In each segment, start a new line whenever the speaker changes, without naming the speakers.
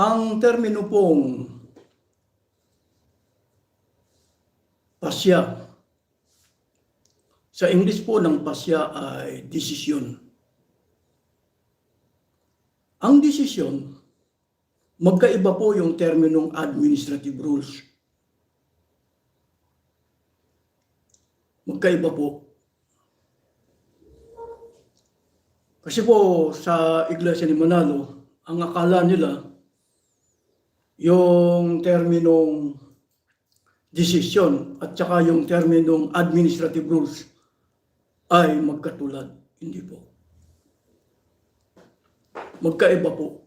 Ang termino pong pasya, sa English po ng pasya ay desisyon. Ang desisyon, magkaiba po yung terminong administrative rules. Magkaiba po. Kasi po sa Iglesia ni Manalo, ang akala nila, yung terminong decision at saka yung terminong administrative rules ay magkatulad. Hindi po. Magkaiba po.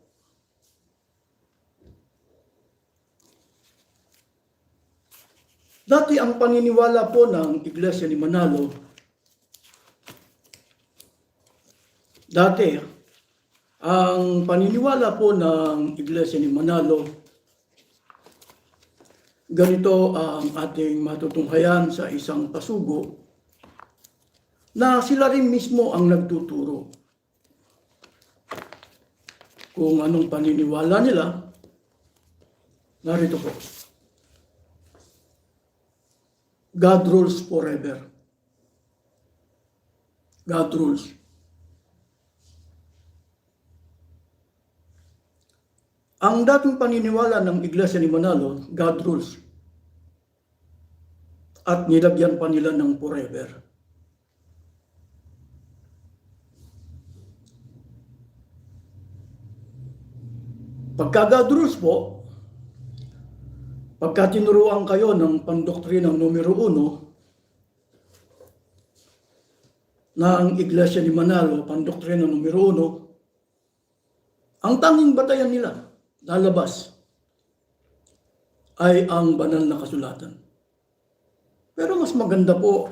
Dati ang paniniwala po ng Iglesia ni Manalo, dati ang paniniwala po ng Iglesia ni Manalo, ganito ang ating matutunghayan sa isang pasugo na sila rin mismo ang nagtuturo kung anong paniniwala nila. Narito po. God rules forever. God rules. Ang dating paniniwala ng Iglesia ni Manalo, God rules. At nilagyan pa nila ng forever. Pagka God rules po, pagka tinuruan kayo ng pandoktrinang numero uno, na ang Iglesia ni Manalo, pandoktrina numero uno, ang tanging batayan nila, lalabas, ay ang banal na kasulatan. Pero mas maganda po,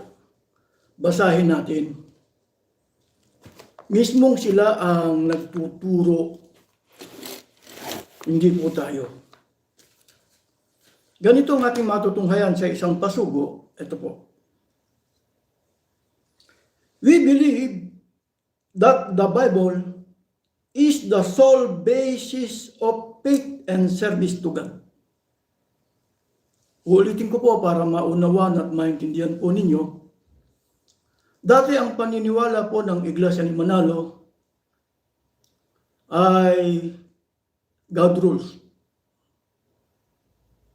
basahin natin. Mismong sila ang nagtuturo, hindi po tayo. Ganito ang ating matutunghayan sa isang pasugo. Ito po. We believe that the Bible is the sole basis of faith and service to God. Ulitin ko po para maunawan at maintindihan po ninyo. Dati ang paniniwala po ng Iglesia ni Manalo ay God rules.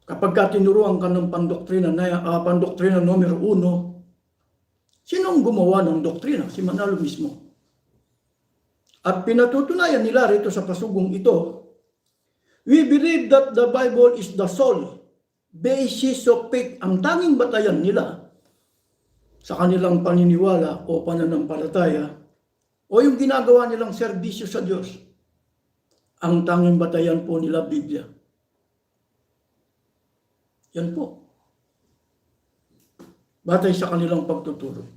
Kapag ka tinuruan ka ng pandoktrina, na, uh, pandoktrina numero uno, sinong gumawa ng doktrina? Si Manalo mismo. At pinatutunayan nila rito sa pasugong ito, we believe that the Bible is the sole basis of faith, ang tanging batayan nila sa kanilang paniniwala o pananampalataya o yung ginagawa nilang serbisyo sa Diyos. Ang tanging batayan po nila Biblia. Yan po. Batay sa kanilang pagtuturo.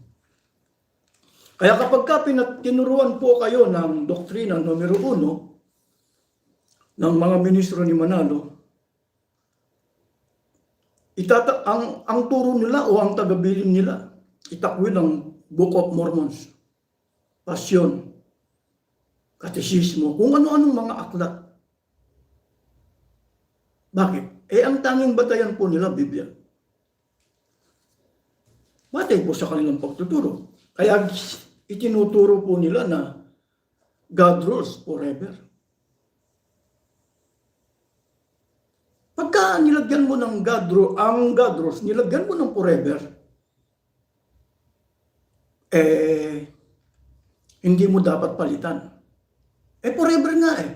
Kaya kapag ka tinuruan po kayo ng doktrina numero uno ng mga ministro ni Manalo, itata ang, ang turo nila o ang tagabilin nila, itakwil ang Book of Mormons, Pasyon, Katesismo, kung ano-anong mga aklat. Bakit? Eh, ang tanging batayan po nila, Biblia. Batay po sa kanilang pagtuturo. Kaya itinuturo po nila na God rules forever. Pagka nilagyan mo ng God rule, ang God rules, nilagyan mo ng forever, eh, hindi mo dapat palitan. Eh, forever nga eh.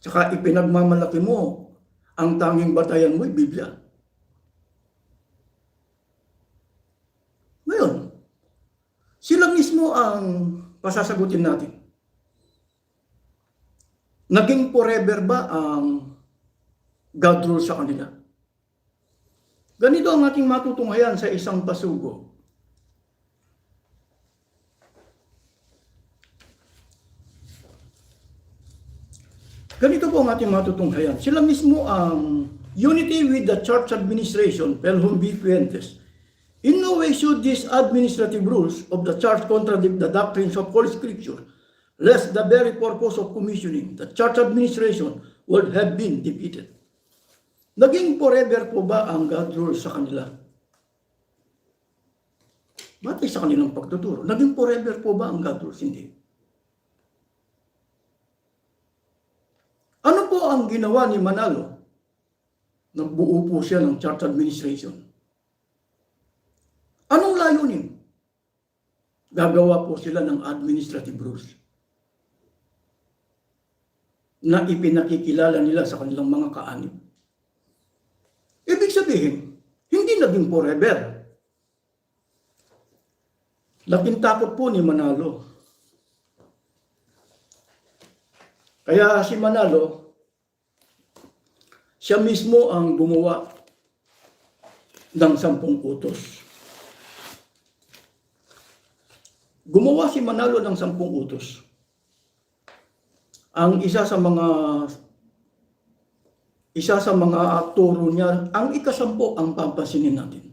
Tsaka ipinagmamalaki mo ang tanging batayan mo ay Biblia. Ngayon, mismo ang pasasagutin natin. Naging forever ba ang God rule sa kanila? Ganito ang ating matutunghayan sa isang pasugo. Ganito po ang ating matutunghayan. Sila mismo ang unity with the church administration, Pelhum B. Fuentes. In no way should these administrative rules of the church contradict the doctrines of Holy Scripture lest the very purpose of commissioning the church administration would have been defeated. Naging forever po ba ang God rule sa kanila? Batay sa kanilang pagtuturo. Naging forever po ba ang God rules? Hindi. Ano po ang ginawa ni Manalo? Nagbuo po siya ng church administration. Anong layunin? Gagawa po sila ng administrative rules na ipinakikilala nila sa kanilang mga kaanib. Ibig sabihin, hindi naging forever. Laking takot po ni Manalo. Kaya si Manalo, siya mismo ang gumawa ng sampung utos. Gumawa si Manalo ng sampung utos. Ang isa sa mga isa sa mga turo niya, ang ikasampo ang papansinin natin.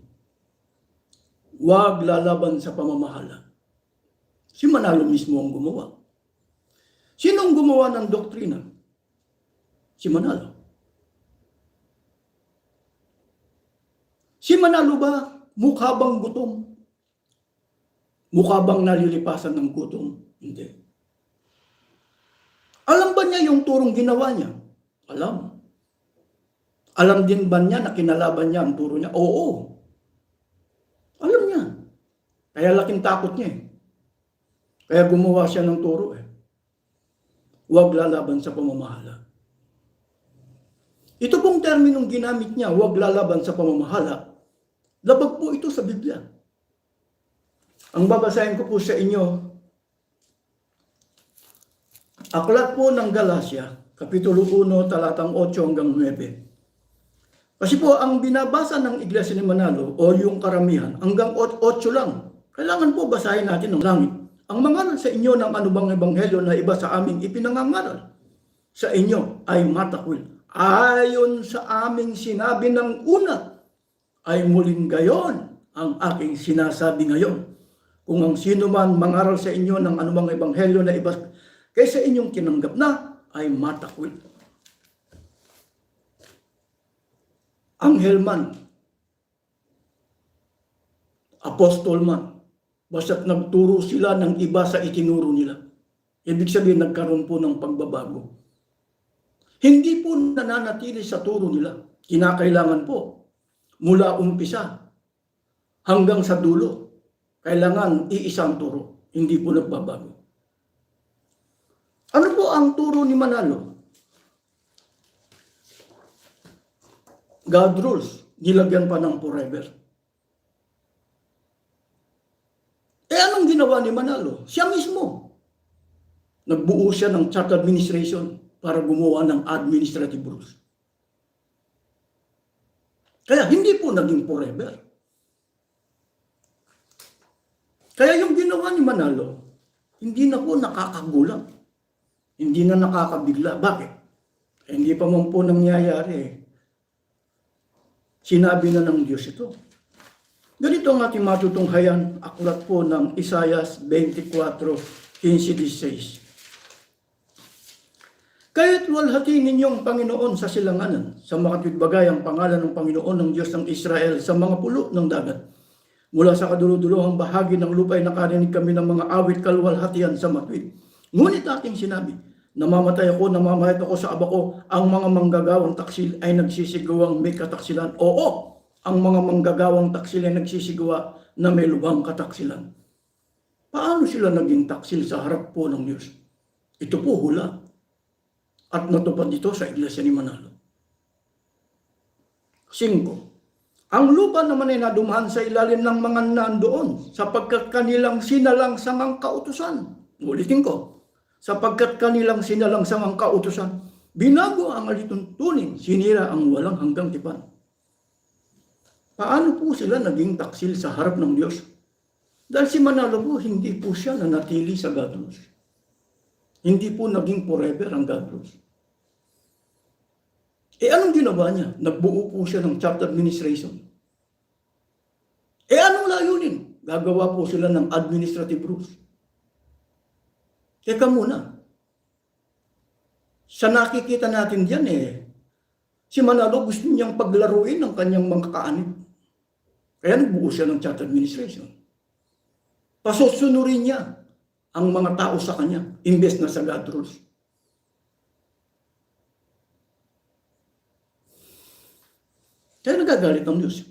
Huwag lalaban sa pamamahala. Si Manalo mismo ang gumawa. Sino ang gumawa ng doktrina? Si Manalo. Si Manalo ba mukha bang gutom? Mukha bang nalilipasan ng gutom? Hindi. Alam ba niya yung turong ginawa niya? Alam. Alam din ba niya na kinalaban niya ang turo niya? Oo. Alam niya. Kaya laking takot niya eh. Kaya gumawa siya ng turo eh. Huwag lalaban sa pamamahala. Ito pong terminong ginamit niya, huwag lalaban sa pamamahala, labag po ito sa Biblia. Ang babasahin ko po sa inyo, Aklat po ng Galacia, Kapitulo 1, talatang 8 hanggang 9. Kasi po, ang binabasa ng Iglesia ni Manalo, o yung karamihan, hanggang 8 lang. Kailangan po basahin natin ng langit. Ang mangaral sa inyo ng anumang ebanghelyo na iba sa aming ipinangangaral sa inyo ay matakwil. Ayon sa aming sinabi ng una, ay muling gayon ang aking sinasabi ngayon. Kung ang sino man mangaral sa inyo ng anumang ebanghelyo na iba kaysa inyong tinanggap na ay matakwil. Anghel man, apostol man, basta't nagturo sila ng iba sa itinuro nila. Ibig sabihin, nagkaroon po ng pagbabago. Hindi po nananatili sa turo nila. Kinakailangan po, mula umpisa hanggang sa dulo, kailangan iisang turo. Hindi po nagbabago. Ano po ang turo ni Manalo? God rules, nilagyan pa ng forever. Eh anong ginawa ni Manalo? Siya mismo. Nagbuo siya ng chart administration para gumawa ng administrative rules. Kaya hindi po naging forever. Kaya yung ginawa ni Manalo, hindi na po nakakagulang. Hindi na nakakabigla. Bakit? Eh, hindi pa man po nangyayari. eh. Sinabi na ng Diyos ito. Ganito ang ating matutunghayan, aklat po ng Isayas 24, 15-16. Kaya't walhati ninyong Panginoon sa silanganan, sa makatwidbagay ang pangalan ng Panginoon ng Diyos ng Israel sa mga pulo ng dagat. Mula sa kaduluduluhang bahagi ng lupay nakarinig kami ng mga awit kalwalhatian sa matwid. Ngunit ating sinabi, namamatay ako, namamahit ako sa aba ko, ang mga manggagawang taksil ay nagsisigaw may kataksilan. Oo, ang mga manggagawang taksil ay nagsisigawa na may lubang kataksilan. Paano sila naging taksil sa harap po ng Diyos? Ito po hula. At natupad ito sa Iglesia ni Manalo. 5. Ang lupa naman ay nadumahan sa ilalim ng mga nandoon sapagkat kanilang sinalangsang ang kautusan. Ulitin ko. Sapagkat kanilang sinalangsang ang kautusan, binago ang alituntunin, sinira ang walang hanggang tipan. Paano po sila naging taksil sa harap ng Diyos? Dahil si Manalo hindi po siya nanatili sa God rules. Hindi po naging forever ang God rules. Eh anong ginawa niya? Nagbuo po siya ng chapter administration. Eh anong layunin? Gagawa po sila ng administrative rules. Teka muna. Sa nakikita natin diyan eh, si Manalo gusto niyang paglaruin ng kanyang mga kaanib. Kaya nagbuo siya ng church administration. Pasusunurin niya ang mga tao sa kanya, imbes na sa God rules. Kaya nagagalit ang Diyos.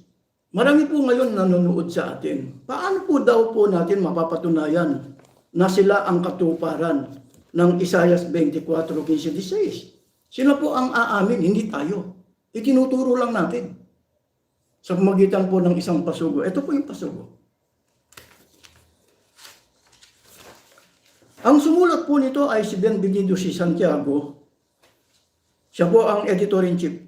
Marami po ngayon nanonood sa atin. Paano po daw po natin mapapatunayan na sila ang katuparan ng Isayas 24:15-16? Sila po ang aamin, hindi tayo. Itinuturo lang natin. Sa magitan po ng isang pasugo. Ito po yung pasugo. Ang sumulat po nito ay si Benvenido si Santiago. Siya po ang editor-in-chief.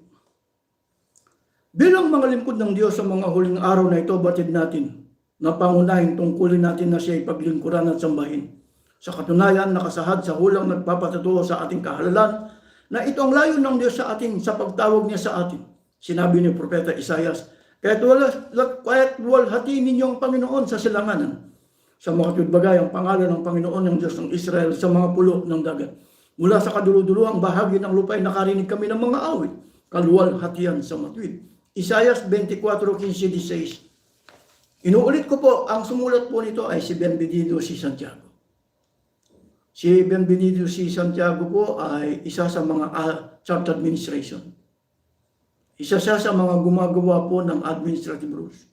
Bilang mga lingkod ng Diyos sa mga huling araw na ito, batid natin na pangunahin tungkulin natin na siya ipaglingkuran at sambahin. Sa katunayan, nakasahad sa hulang nagpapatutuo sa ating kahalalan na ito ang layo ng Diyos sa atin sa pagtawag niya sa atin. Sinabi ni Propeta Isayas, kahit wala, kahit walhati ninyo ang Panginoon sa silanganan, sa mga tudbagay ang pangalan ng Panginoon ng Diyos ng Israel sa mga pulo ng dagat. Mula sa kaduluduluhang bahagi ng lupa ay nakarinig kami ng mga awit, kaluwalhatian sa matuwid. Isayas 24:15-16. Inuulit ko po, ang sumulat po nito ay si Benvenido si Santiago. Si Benvenido si Santiago po ay isa sa mga uh, church administration. Isa siya sa mga gumagawa po ng administrative rules.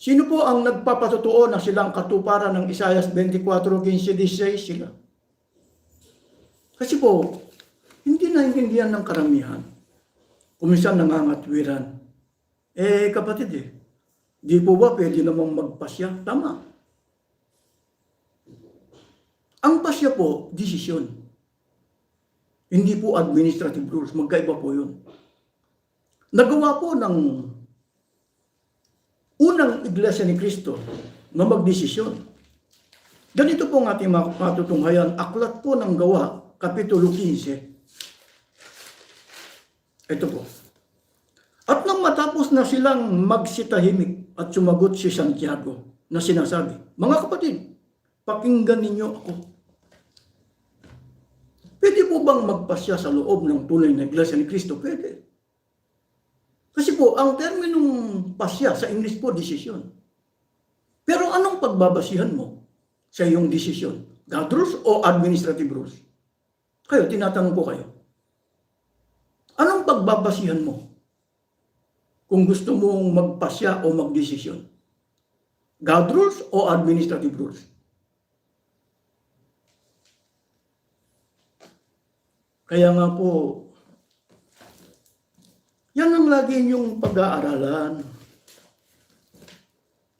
Sino po ang nagpapatutuo na silang katuparan ng Isayas 24:15-16 sila? Kasi po, hindi naiintindihan ng karamihan. Kuminsan nangangatwiran. Eh, kapatid eh, di po ba pwede namang magpasya? Tama. Ang pasya po, desisyon. Hindi po administrative rules. Magkaiba po yun. Nagawa po ng unang iglesia ni Kristo na magdesisyon. Ganito po ang ating matutunghayan. Aklat po ng gawa, Kapitulo 15. Ito po. At nang matapos na silang magsitahimik at sumagot si Santiago na sinasabi, Mga kapatid, pakinggan ninyo ako. Pwede po bang magpasya sa loob ng tunay na iglesia ni Kristo? Pwede. Kasi po, ang terminong pasya sa English po, desisyon. Pero anong pagbabasihan mo sa iyong desisyon? God rules o administrative rules? Kayo, tinatanong ko kayo. Anong pagbabasihan mo kung gusto mong magpasya o magdesisyon? God rules o administrative rules? Kaya nga po, yan ang lagi yung pag-aaralan.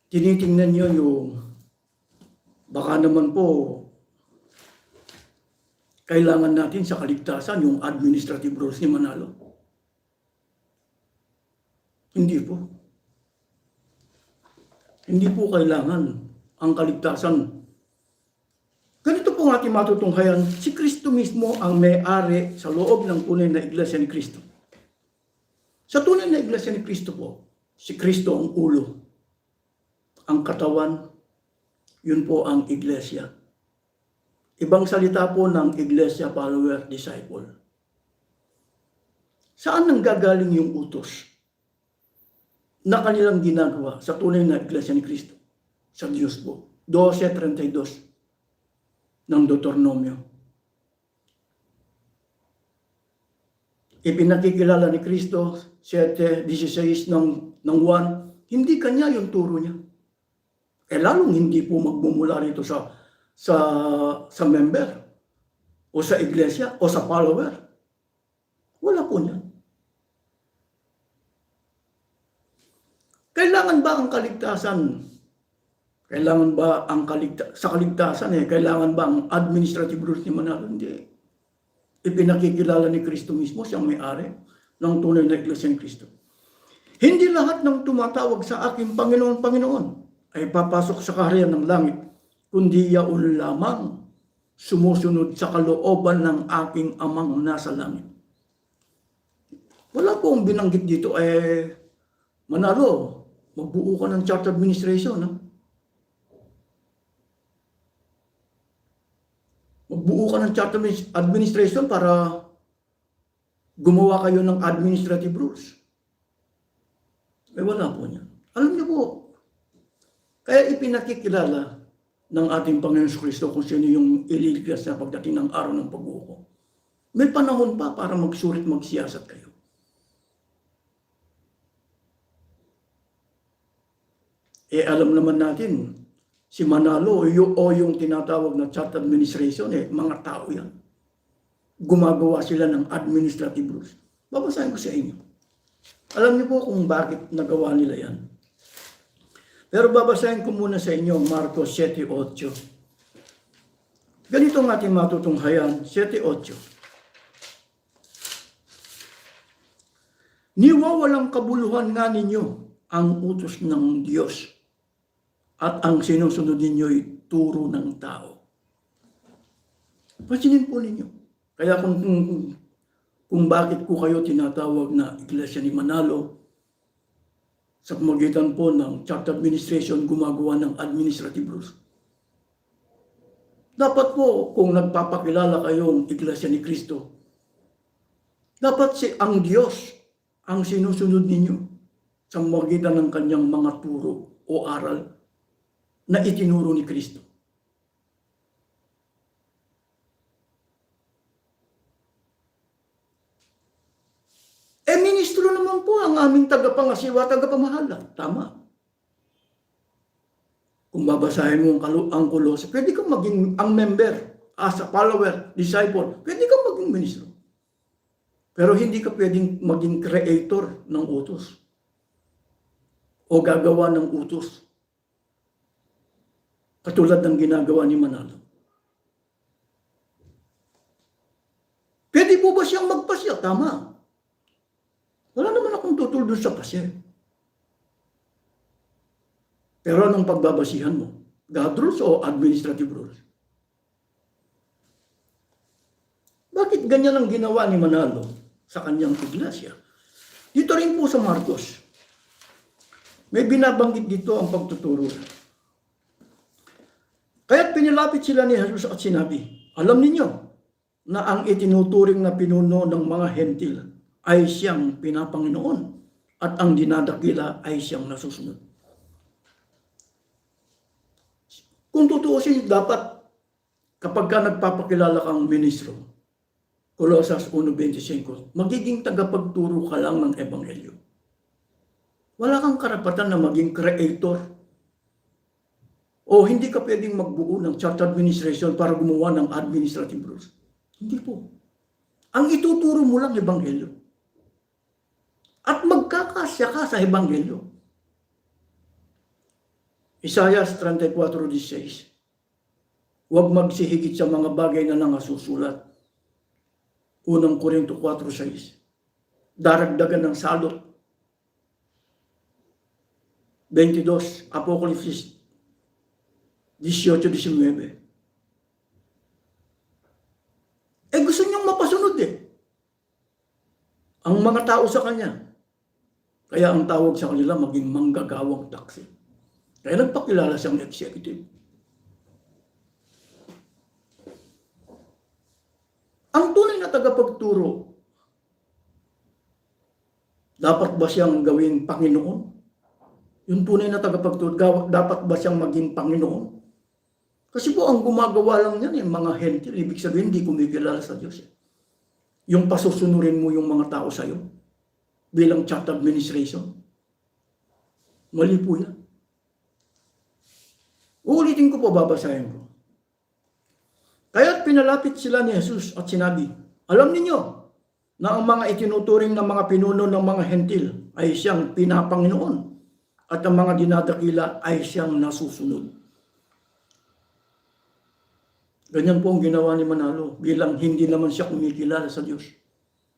Tinitingnan nyo yung baka naman po kailangan natin sa kaligtasan yung administrative rules ni Manalo. Hindi po. Hindi po kailangan ang kaligtasan. Ganito po ating matutunghayan, si Kristo mismo ang may-ari sa loob ng tunay na iglesia ni Kristo. Sa tunay na iglesia ni Kristo po, si Kristo ang ulo. Ang katawan, yun po ang iglesia. Ibang salita po ng iglesia follower disciple. Saan nang gagaling yung utos na kanilang ginagawa sa tunay na iglesia ni Kristo? Sa Diyos po. 12.32 ng Deuteronomio. ipinakikilala ni Kristo 7.16 ng, ng 1, hindi kanya yung turo niya. Eh lalong hindi po magmumula rito sa, sa, sa member o sa iglesia o sa follower. Wala po niyan. Kailangan ba ang kaligtasan? Kailangan ba ang kaligta sa kaligtasan eh, kailangan ba ang administrative rules ni Manalo? Hindi ipinakikilala ni Kristo mismo, siyang may-ari ng tunay na iglesia ni Kristo. Hindi lahat ng tumatawag sa aking Panginoon, Panginoon ay papasok sa kaharian ng langit, kundi yaon lamang sumusunod sa kalooban ng aking amang nasa langit. Wala pong binanggit dito, eh, manalo, magbuo ka ng chart administration. Ha? Magbuo ka ng admi- administration para gumawa kayo ng administrative rules. Eh wala po niya. Alam niyo po, kaya ipinakikilala ng ating Panginoon Kristo kung sino yung ililigtas na pagdating ng araw ng pag-uuko. May panahon pa para magsurit magsiyasat kayo. Eh alam naman natin, si Manalo o yung tinatawag na chart administration, eh mga tao yan. Gumagawa sila ng administrative rules. Babasahin ko sa inyo. Alam niyo po kung bakit nagawa nila yan. Pero babasahin ko muna sa inyo Marcos 7.8. Ganito ang ating matutunghayan, 7.8. Niwawalang kabuluhan nga ninyo ang utos ng Diyos at ang sinusunod ninyo'y turo ng tao. Pansinin po ninyo. Kaya kung, kung, kung bakit ko kayo tinatawag na Iglesia ni Manalo, sa pamagitan po ng church administration gumagawa ng administrative rules. Dapat po, kung nagpapakilala kayong Iglesia ni Kristo, dapat si ang Diyos ang sinusunod ninyo sa pamagitan ng kanyang mga turo o aral na itinuro ni Kristo. Ministro naman po ang aming tagapangasiwa, tagapamahala. Tama. Kung babasahin mo ang, kalu- ang kulos, pwede kang maging ang member, as a follower, disciple, pwede kang maging ministro. Pero hindi ka pwedeng maging creator ng utos. O gagawa ng utos. Katulad ng ginagawa ni Manalo. Pwede po ba siyang magpasya? Tama. Akong tutol doon sa pasya. Pero anong pagbabasihan mo? God rules o administrative rules? Bakit ganyan ang ginawa ni Manalo sa kanyang iglesia? Dito rin po sa Marcos, may binabanggit dito ang pagtuturo. Kaya't pinilapit sila ni Jesus at sinabi, Alam ninyo na ang itinuturing na pinuno ng mga hentil ay siyang pinapanginoon at ang dinadakila ay siyang nasusunod. Kung tutuusin, dapat kapag ka nagpapakilala kang ministro, Colossus 1.25, magiging tagapagturo ka lang ng Ebanghelyo. Wala kang karapatan na maging creator. O hindi ka pwedeng magbuo ng church administration para gumawa ng administrative rules. Hindi po. Ang ituturo mo lang Ebanghelyo. At magkakasya ka sa Ebanghelyo. Isaiah 34.16 Huwag magsihigit sa mga bagay na nangasusulat. Unang Korinto 4.6 Daragdagan ng salot. 22 Apocalypse 18.19 Eh gusto niyang mapasunod eh. Ang mga tao sa kanya. Kaya ang tawag sa kanila maging manggagawang taksi. Kaya nagpakilala siyang executive. Ang tunay na tagapagturo, dapat ba siyang gawing Panginoon? Yung tunay na tagapagturo, dapat ba siyang maging Panginoon? Kasi po ang gumagawa lang yan, yung mga hentil, ibig sabihin hindi kumikilala sa Diyos. eh. Yung pasusunurin mo yung mga tao sa'yo bilang chat administration. Mali po yan. Uulitin ko po, babasahin ko. Kaya't pinalapit sila ni Jesus at sinabi, Alam ninyo na ang mga itinuturing ng mga pinuno ng mga hentil ay siyang pinapanginoon at ang mga dinadakila ay siyang nasusunod. Ganyan po ang ginawa ni Manalo bilang hindi naman siya kumikilala sa Diyos.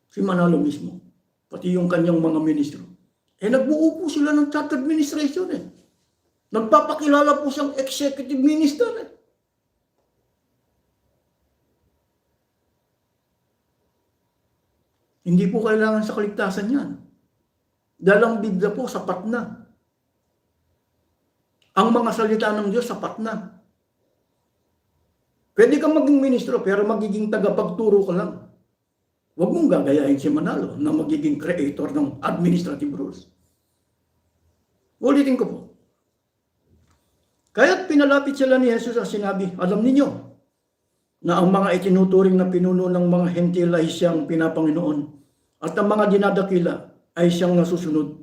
Si Manalo mismo, pati yung kanyang mga ministro. Eh nagbuo po sila ng church administration eh. Nagpapakilala po siyang executive minister eh. Hindi po kailangan sa kaligtasan yan. Dahil ang Biblia po, sapat na. Ang mga salita ng Diyos sapat na. Pwede kang maging ministro pero magiging tagapagturo ka lang. Huwag mong gagayahin si Manalo na magiging creator ng administrative rules. Ulitin ko po. Kaya't pinalapit sila ni Jesus at sinabi, alam ninyo na ang mga itinuturing na pinuno ng mga hentil ay siyang pinapanginoon at ang mga dinadakila ay siyang nasusunod.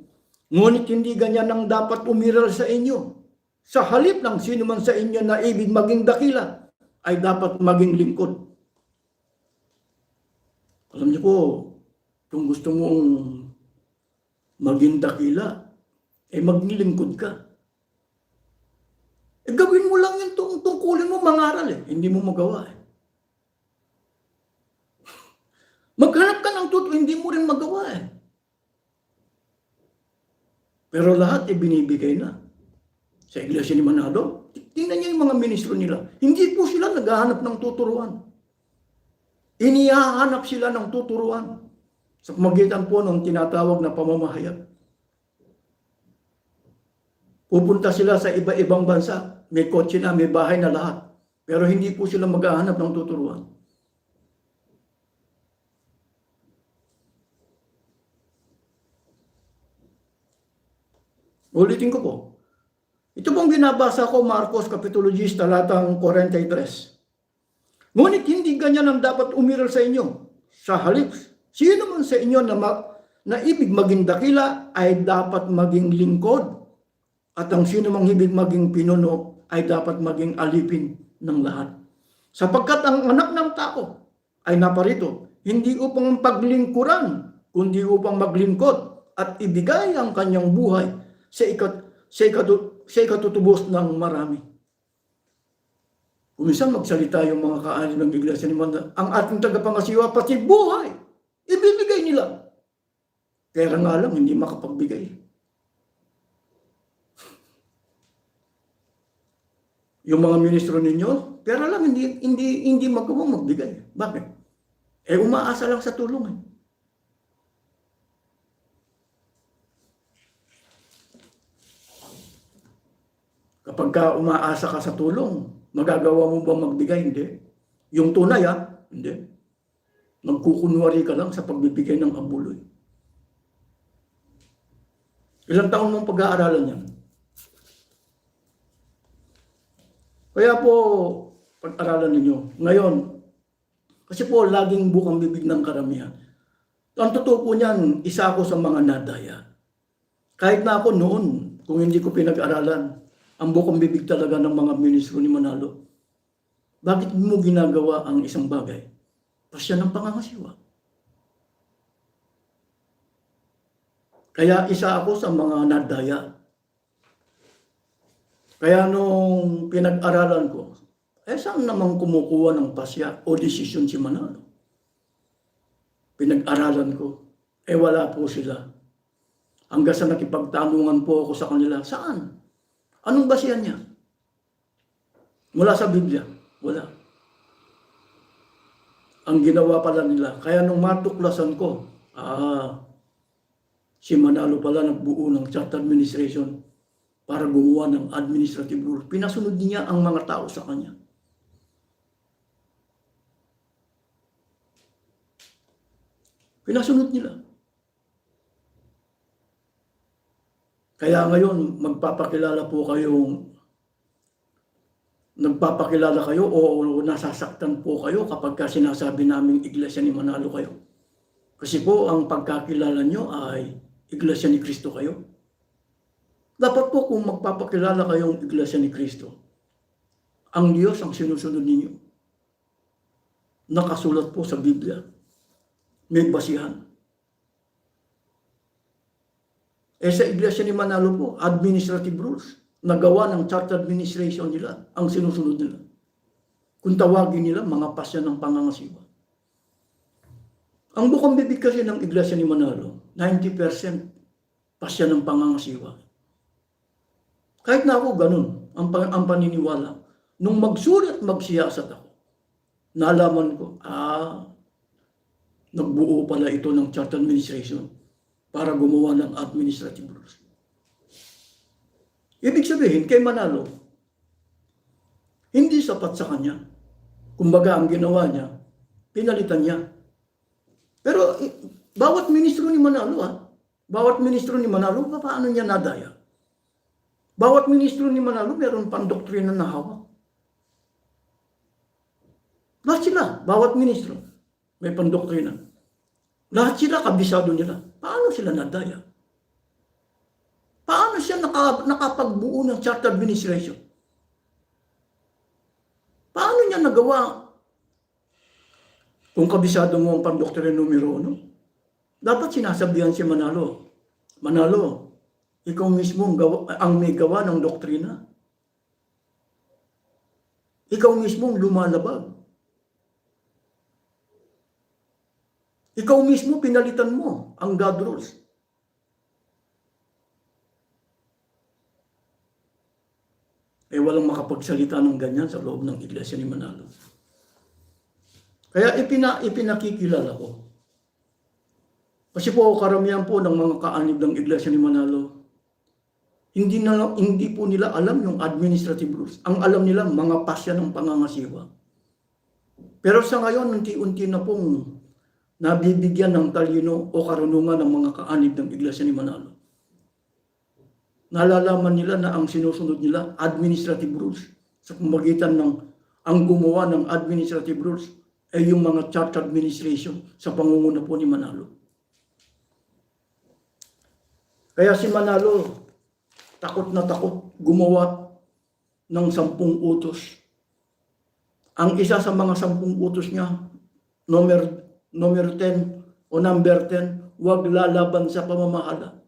Ngunit hindi ganyan ang dapat umiral sa inyo. Sa halip ng sino man sa inyo na ibig maging dakila, ay dapat maging lingkod. Alam niyo po, kung gusto mong maging dakila, eh maglilingkod ka. Eh gawin mo lang yung tung tungkulin mo mangaral eh. Hindi mo magawa eh. Maghanap ka ng totoo, hindi mo rin magawa eh. Pero lahat ay binibigay na. Sa iglesia ni Manalo, tingnan niyo yung mga ministro nila. Hindi po sila naghahanap ng tuturuan. Inihahanap sila ng tuturuan sa pamagitan po ng tinatawag na pamamahayag. Pupunta sila sa iba-ibang bansa. May kotse na, may bahay na lahat. Pero hindi po sila maghahanap ng tuturuan. Ulitin ko po. Ito pong binabasa ko, Marcos Kapitulo 10, talatang 43. Ngunit hindi ganyan ang dapat umiral sa inyo. Sa halip, sino man sa inyo na, ma- na ibig maging dakila ay dapat maging lingkod. At ang sino mang ibig maging pinuno ay dapat maging alipin ng lahat. Sapagkat ang anak ng tao ay naparito, hindi upang paglingkuran, kundi upang maglingkod at ibigay ang kanyang buhay sa ikat sa, ikatu, sa ikatutubos ng marami. Kung minsan magsalita yung mga kaani ng iglesia ni Manda, ang ating tagapangasiwa, pati buhay, ibibigay nila. Pera nga lang, hindi makapagbigay. Yung mga ministro ninyo, pera lang, hindi, hindi, hindi magawang magbigay. Bakit? Eh, umaasa lang sa tulong. Eh. Kapag ka umaasa ka sa tulong, magagawa mo ba magbigay? Hindi. Yung tunay, ha? Hindi. Magkukunwari ka lang sa pagbibigay ng abuloy. Ilang taon mong pag-aaralan yan? Kaya po, pag-aralan ninyo. Ngayon, kasi po, laging bukang bibig ng karamihan. Ang totoo po niyan, isa ako sa mga nadaya. Kahit na ako noon, kung hindi ko pinag-aralan, ang bukang bibig talaga ng mga ministro ni Manalo. Bakit mo ginagawa ang isang bagay? Pasya ng pangangasiwa. Kaya isa ako sa mga nadaya. Kaya nung pinag-aralan ko, eh saan naman kumukuha ng pasya o desisyon si Manalo? Pinag-aralan ko, eh wala po sila. Hanggang sa nakipagtanungan po ako sa kanila, saan? Anong basihan niya? Mula sa Biblia? Wala. Ang ginawa pala nila, kaya nung matuklasan ko, ah, si Manalo pala nagbuo ng chart administration para gumawa ng administrative rule. Pinasunod niya ang mga tao sa kanya. Pinasunod nila. Kaya ngayon, magpapakilala po kayong nagpapakilala kayo o nasasaktan po kayo kapag ka sinasabi naming iglesia ni Manalo kayo. Kasi po ang pagkakilala nyo ay iglesia ni Kristo kayo. Dapat po kung magpapakilala kayong iglesia ni Kristo, ang Diyos ang sinusunod ninyo. Nakasulat po sa Biblia. May basihan. Eh sa iglesia ni Manalo po, administrative rules. Nagawa ng church administration nila ang sinusunod nila. Kung tawagin nila, mga pasya ng pangangasiwa. Ang bukang bibig kasi ng iglesia ni Manalo, 90% pasya ng pangangasiwa. Kahit na ako ganun, ang, ang paniniwala. Nung magsulat, magsiyasat ako, nalaman ko, ah, nagbuo pala ito ng church administration para gumawa ng administrative rules. Ibig sabihin, kay Manalo, hindi sapat sa kanya. Kumbaga, ang ginawa niya, pinalitan niya. Pero bawat ministro ni Manalo, ha? Bawat ministro ni Manalo, pa- paano niya nadaya? Bawat ministro ni Manalo, meron pang doktrina na hawak. Lahat sila, bawat ministro, may pandoktrina. Lahat sila, kabisado nila. Paano sila nadaya? Paano siya naka, nakapagbuo ng chart administration? Paano niya nagawa? Kung kabisado mo ang pandoktrina numero uno, dapat sinasabihan si Manalo, Manalo, ikaw mismo ang, gawa, ang may gawa ng doktrina. Ikaw mismo ang lumalabag. Ikaw mismo pinalitan mo ang God rules. Eh walang makapagsalita ng ganyan sa loob ng iglesia ni Manalo. Kaya ipina, ipinakikilala ko. Kasi po karamihan po ng mga kaanib ng iglesia ni Manalo, hindi, na, hindi po nila alam yung administrative rules. Ang alam nila, mga pasya ng pangangasiwa. Pero sa ngayon, unti-unti na pong nabibigyan ng talino o karunungan ng mga kaanib ng iglesia ni Manalo. Nalalaman nila na ang sinusunod nila, administrative rules. Sa pamagitan ng ang gumawa ng administrative rules ay yung mga church administration sa pangunguna po ni Manalo. Kaya si Manalo, takot na takot gumawa ng sampung utos. Ang isa sa mga sampung utos niya, number, number 10 o number 10, huwag lalaban sa pamamahala.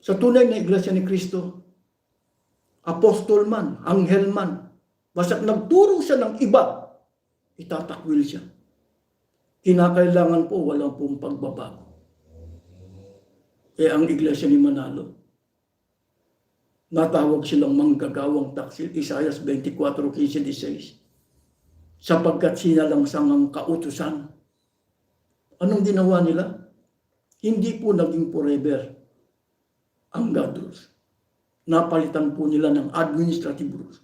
Sa tunay na iglesia ni Kristo, apostol man, anghel man, basta't nagturo siya ng iba, itatakwil siya. Kinakailangan po, walang pong pagbabago. Eh ang iglesia ni Manalo, natawag silang manggagawang taksil, Isaiah 24:15-16, sapagkat sinalangsang ang kautusan. Anong ginawa nila? Hindi po naging forever ang God rules. Napalitan po nila ng administrative rules.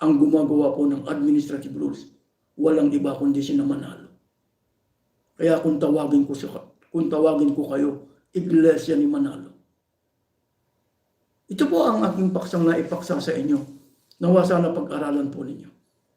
Ang gumagawa po ng administrative rules, walang iba kundi si Manalo. Kaya kung tawagin ko kung tawagin ko kayo, Iglesia ni Manalo. Ito po ang aking paksang na ipaksa sa inyo. Nawa sana pag-aralan po ninyo.